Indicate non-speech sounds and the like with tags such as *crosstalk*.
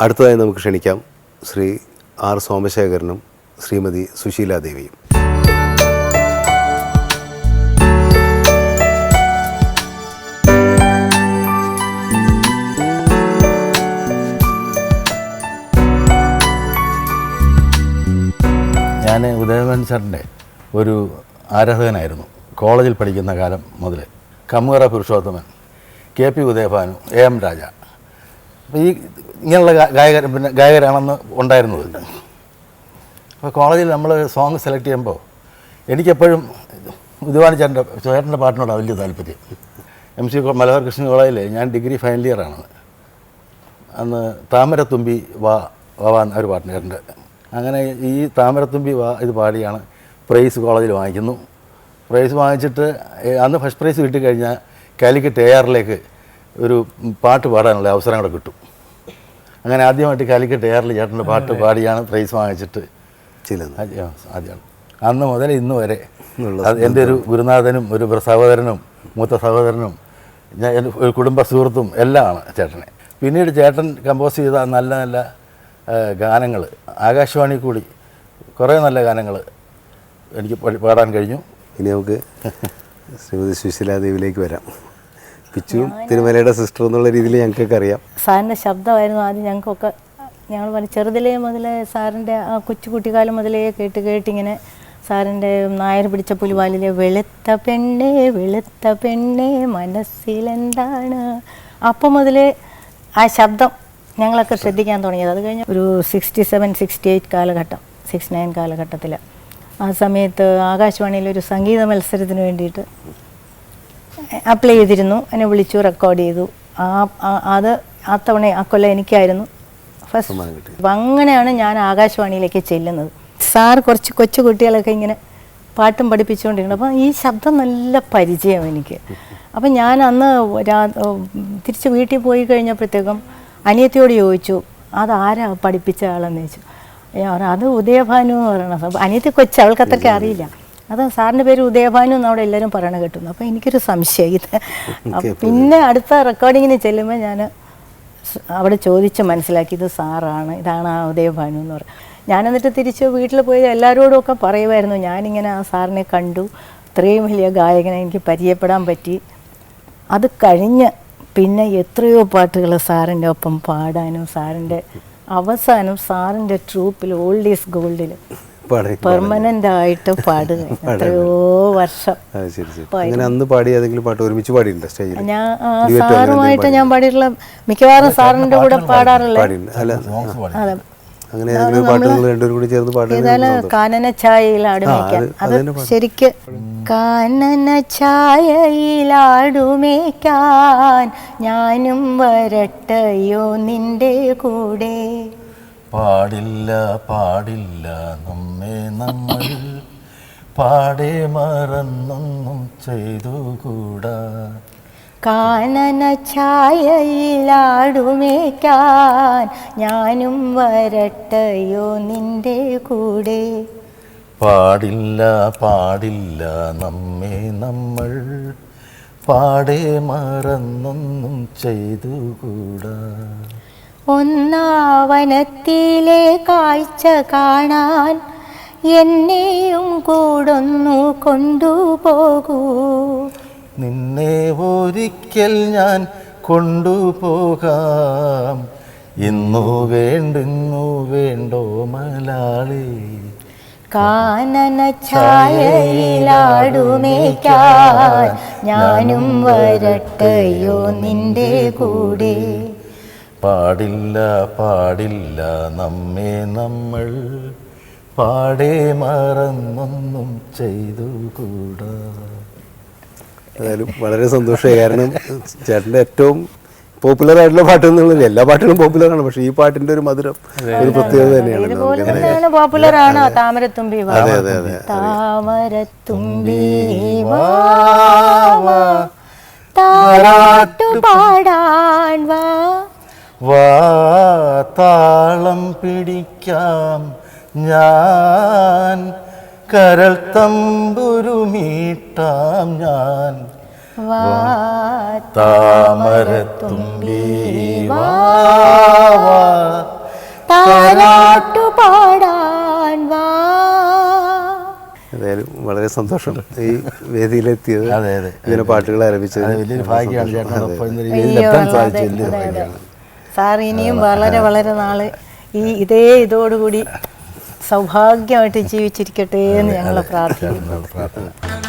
അടുത്തതായി നമുക്ക് ക്ഷണിക്കാം ശ്രീ ആർ സോമശേഖരനും ശ്രീമതി സുശീലാദേവിയും ഞാൻ ഉദയവൻ സാറിന്റെ ഒരു ആരാധകനായിരുന്നു. കോളേജിൽ പഠിക്കുന്ന കാലം മുതൽ Kamukara Purushothaman K P Udayabhanu A M Raja. അപ്പോൾ ഈ ഇങ്ങനെയുള്ള ഗായകർ പിന്നെ ഗായകരാണെന്ന് ഉണ്ടായിരുന്നത്. അപ്പോൾ കോളേജിൽ നമ്മൾ സോങ് സെലക്ട് ചെയ്യുമ്പോൾ എനിക്കെപ്പോഴും ഉദ്വാനി ചേട്ടന്റെ ചേട്ടന്റെ പാട്ടിനോടാണ് വലിയ താല്പര്യം. എം സി മലബാർ കൃഷ്ണ കോളേജിൽ ഞാൻ ഡിഗ്രി ഫൈനൽ ഇയറാണ് അന്ന് താമരത്തുമ്പി വാ വാവാൻ ഒരു പാട്ടിന് ചേട്ടന്റെ. അങ്ങനെ ഈ താമരത്തുമ്പി വാ ഇത് പാടിയാണ് പ്രൈസ് കോളേജിൽ വാങ്ങിക്കുന്നു. പ്രൈസ് വാങ്ങിച്ചിട്ട് അന്ന് ഫസ്റ്റ് പ്രൈസ് കിട്ടിക്കഴിഞ്ഞാൽ കാലിക്കറ്റ് എ ആറിലേക്ക് ഒരു പാട്ട് പാടാനുള്ള അവസരം കൂടെ കിട്ടും. അങ്ങനെ ആദ്യമായിട്ട് കാലിക്കറ്റ് എയറിൽ ചേട്ടന്റെ പാട്ട് പാടിയാണ് പ്രൈസ് വാങ്ങിച്ചിട്ട് ആദ്യമാണ്. അന്ന് മുതൽ ഇന്ന് വരെ എന്റെ ഒരു ഗുരുനാഥനും ഒരു സഹോദരനും മൂത്ത സഹോദരനും ഞാൻ എന്റെ ഒരു കുടുംബ സുഹൃത്തും എല്ലാമാണ് ചേട്ടനെ. പിന്നീട് ചേട്ടൻ കമ്പോസ് ചെയ്ത നല്ല നല്ല ഗാനങ്ങൾ ആകാശവാണി കൂടി കുറേ നല്ല ഗാനങ്ങൾ എനിക്ക് പാടാൻ കഴിഞ്ഞു. ഇനി നമുക്ക് ശ്രീമതി സുശീലാദേവിയിലേക്ക് വരാം. പിച്ചുവും തിരുമലയുടെ സിസ്റ്റർ എന്നുള്ള രീതിയിൽ ഞങ്ങൾക്കൊക്കെ അറിയാം. സാറിന്റെ ശബ്ദമായിരുന്നു ആദ്യം ഞങ്ങൾക്കൊക്കെ ഞങ്ങൾ പറഞ്ഞു ചെറുതിലേ മുതലേ സാറിന്റെ ആ കൊച്ചു കുട്ടിക്കാലം മുതലേ കേട്ട് കേട്ടിങ്ങനെ സാറിന്റെ നായർ പിടിച്ച പുലിവാലിലെ വെളുത്ത പെണ്ണേ വെളുത്ത പെണ്ണേ മനസ്സിലെന്താണ്? അപ്പം മുതലേ ആ ശബ്ദം ഞങ്ങളൊക്കെ ശ്രദ്ധിക്കാൻ തുടങ്ങിയത്. അത് കഴിഞ്ഞ് ഒരു സിക്സ്റ്റി സെവൻ സിക്സ്റ്റി എയ്റ്റ് കാലഘട്ടം സിക്സ് നയൻ കാലഘട്ടത്തിൽ ആ സമയത്ത് ആകാശവാണിയിൽ ഒരു സംഗീത മത്സരത്തിന് വേണ്ടിയിട്ട് അപ്ലൈ ചെയ്തിരുന്നു. എന്നെ വിളിച്ചു റെക്കോർഡ് ചെയ്തു. ആ അത് ആ തവണ ആ കൊല്ലം എനിക്കായിരുന്നു ഫസ്റ്റ് അപ്പം അങ്ങനെയാണ് ഞാൻ ആകാശവാണിയിലേക്ക് ചെല്ലുന്നത്. സാർ കുറച്ച് കൊച്ചു കുട്ടികളൊക്കെ ഇങ്ങനെ പാട്ടും പഠിപ്പിച്ചുകൊണ്ടിരിക്കണം അപ്പം ഈ ശബ്ദം നല്ല പരിചയം എനിക്ക്. അപ്പം ഞാൻ അന്ന് രാ- തിരിച്ച് വീട്ടിൽ പോയി കഴിഞ്ഞപ്പോഴത്തേക്കും അനിയത്തിയോട് ചോദിച്ചു അതാരാ പഠിപ്പിച്ച ആളെന്ന് ചോദിച്ചു? അത് ഉദയഭാനു എന്ന് പറയണത് അനിയത്തി കൊച്ചു അവൾക്ക് അത്രയ്ക്ക് അറിയില്ല. അത് സാറിന്റെ പേര് ഉദയഭാനു എന്ന് അവിടെ എല്ലാവരും പറയണ കേട്ടുന്നു അപ്പോൾ എനിക്കൊരു സംശയം ഇത്. പിന്നെ അടുത്ത റെക്കോർഡിങ്ങിന് ചെല്ലുമ്പോൾ ഞാൻ അവിടെ ചോദിച്ച് മനസ്സിലാക്കി ഇത് സാറാണ് ഇതാണ് ആ ഉദയഭാനു എന്ന് പറയും ഞാൻ എന്നിട്ട് തിരിച്ച് വീട്ടിൽ പോയി എല്ലാവരോടും ഒക്കെ പറയുമായിരുന്നു ഞാനിങ്ങനെ ആ സാറിനെ കണ്ടു. ഇത്രയും വലിയ ഗായകനെ എനിക്ക് പരിചയപ്പെടാൻ പറ്റി. അത് കഴിഞ്ഞ് പിന്നെ എത്രയോ പാട്ടുകൾ സാറിന്റെ ഒപ്പം പാടാനും സാറിന്റെ അവസാനം സാറിന്റെ ട്രൂപ്പിൽ ഓൾഡ് ഈസ് ഗോൾഡിൽ പാടി പെർമനന്റ് ആയിട്ട് പാടുക. *laughs* എത്രയോ വർഷം അത് ശരി ശരി. അങ്ങനെ അന്ന് പാടി ഏതെങ്കിലും പാട്ട് ഒരുമിച്ച് പാടിയിട്ടുണ്ട് സ്റ്റേജിൽ ഞാൻ സാറുമായിട്ട് ഞാൻ പാടിയിട്ടുള്ള മിക്കവാറും സാറിന്റെ കൂടെ പാടാറുള്ള അതെ. അങ്ങനെ കാനന അത്. ശരിക്ക് കാനന ഞാനും വരട്ടയോ നിന്റെ കൂടെ? പാടില്ല പാടില്ല നമ്മെ നമ്മൾ പാടെ മറന്നൊന്നും ചെയ്തുകൂടാ. കാനന ഛായയിലാടുമേക്കാൻ ഞാനും വരട്ടയോ നിന്റെ കൂടെ? പാടില്ല പാടില്ല നമ്മെ നമ്മൾ പാടെ മറന്നൊന്നും ചെയ്തുകൂടാ. ഒന്നാവനത്തിലെ കാഴ്ച കാണാൻ എന്നെയും കൂടൊന്നു കൊണ്ടുപോകൂ. നിന്നെ ഒരിക്കൽ ഞാൻ കൊണ്ടുപോകാം. ഇന്നു വേണ്ടുന്നു വേണ്ടോ മലാളി? കാനന ഛായയിലാടുമേക്കാൻ ഞാനും വരട്ടയോ നിന്റെ കൂടെ? പാടില്ല പാടില്ല നമ്മെ നമ്മൾ. പാടെ മറന്നൊന്നും ചെയ്തുകൂടാ. ഏതായാലും വളരെ സന്തോഷമായി. കാരണം ചേട്ടന്റെ ഏറ്റവും പോപ്പുലർ ആയിട്ടുള്ള പാട്ട് എന്നുള്ളത് എല്ലാ പാട്ടുകളും പോപ്പുലർ ആണ്. പക്ഷെ ഈ പാട്ടിന്റെ ഒരു മധുരം ഒരു പ്രത്യേകത തന്നെയാണ് പോപ്പുലർ ആണ് താമരത്തുമ്പി വാ. അതെ അതെ അതെ. താമരത്തുമ്പി വാ, വാ. താരാട്ടു പാടാൻ വാ. വാതാളം പിടിക്കാം. ഞാൻ കരൾ തമ്പുരുമീട്ടാം ഞാൻ. താമരത്തുമ്പി താരാട്ടു വാ. വളരെ സന്തോഷം ഈ വേദിയിലെത്തിയത്. അതെ അതെ. ഇതിനെ പാട്ടുകൾ ആരംഭിച്ചത് വലിയൊരു ഭാഗ്യമാണ് ചേട്ടൻ. സാധിച്ചു വലിയൊരു ഭാഗ്യമാണ് സാർ ഇനിയും വളരെ വളരെ നാളെ ഈ ഇതേ ഇതോടുകൂടി സൗഭാഗ്യമായിട്ട് ജീവിച്ചിരിക്കട്ടെ എന്ന് ഞങ്ങൾ പ്രാർത്ഥിക്കുന്നു.